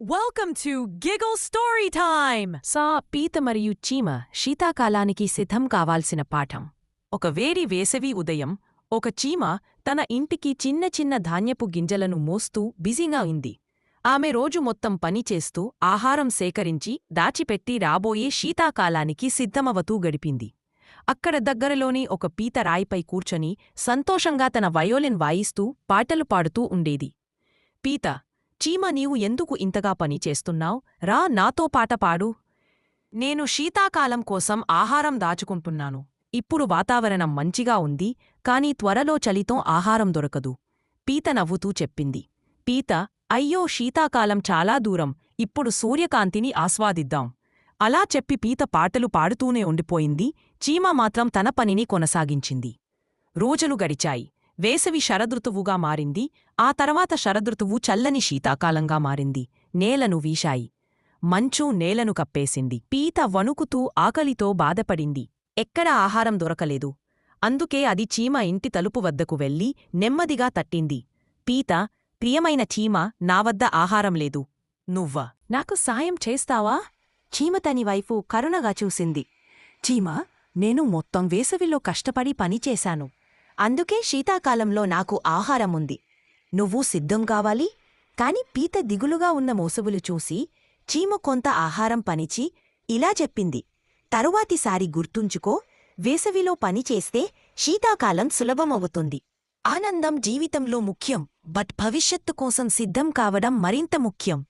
Welcome to Giggle Story Time! సా పీత మరియు చీమ శీతాకాలానికి సిద్ధం కావాల్సిన పాఠం. ఒక వేడి వేసవి ఉదయం ఒక చీమ తన ఇంటికి చిన్న చిన్న ధాన్యపు గింజలను మోస్తూ బిజీగా ఉంది. ఆమె రోజు మొత్తం పని చేస్తూ ఆహారం సేకరించి దాచిపెట్టి రాబోయే శీతాకాలానికి సిద్ధమవతూ గడిపింది. అక్కడ దగ్గరలోని ఒక పీత రాయిపై కూర్చొని సంతోషంగా తన వయోలిన్ వాయిస్తూ పాటలు పాడుతూ ఉండేది. పీత చీమ నీవు ఎందుకు ఇంతగా పని చేస్తున్నావ్? రా నాతో పాట పాడు. నేను శీతాకాలం కోసం ఆహారం దాచుకుంటున్నాను. ఇప్పుడు వాతావరణం మంచిగా ఉంది కాని త్వరలో చలితో ఆహారం దొరకదు. పీత నవ్వుతూ చెప్పింది. పీత అయ్యో శీతాకాలం చాలా దూరం. ఇప్పుడు సూర్యకాంతిని ఆస్వాదిద్దాం. అలా చెప్పి పీత పాటలు పాడుతూనే ఉండిపోయింది. చీమ మాత్రం తన పనిని కొనసాగించింది. రోజులు గడిచాయి. వేసవి శరదృతువుగా మారింది. ఆ తర్వాత శరదృతువు చల్లని శీతాకాలంగా మారింది. నేలను వీశాయి. మంచు నేలను కప్పేసింది. పీత వణుకుతూ ఆకలితో బాధపడింది. ఎక్కడ ఆహారం దొరకలేదు. అందుకే అది చీమ ఇంటి తలుపు వద్దకు వెళ్ళి నెమ్మదిగా తట్టింది. పీత ప్రియమైన చీమ నా వద్ద ఆహారం లేదు. నువ్వ. నాకు సాయం చేస్తావా? చీమ తని వైపు కరుణగా చూసింది. చీమ నేను మొత్తం వేసవిలో కష్టపడి పనిచేశాను అందుకే శీతాకాలంలో నాకు ఆహారముంది. నువ్వు సిద్ధం కావాలి. కాని పీత దిగులుగా ఉన్న మోసవులు చూసి చీమ కొంత ఆహారం పనిచి ఇలా చెప్పింది. తరువాతిసారి గుర్తుంచుకో వేసవిలో పనిచేస్తే శీతాకాలం సులభమవుతుంది. ఆనందం జీవితంలో ముఖ్యం బట్ భవిష్యత్తు కోసం సిద్ధం కావడం మరింత ముఖ్యం.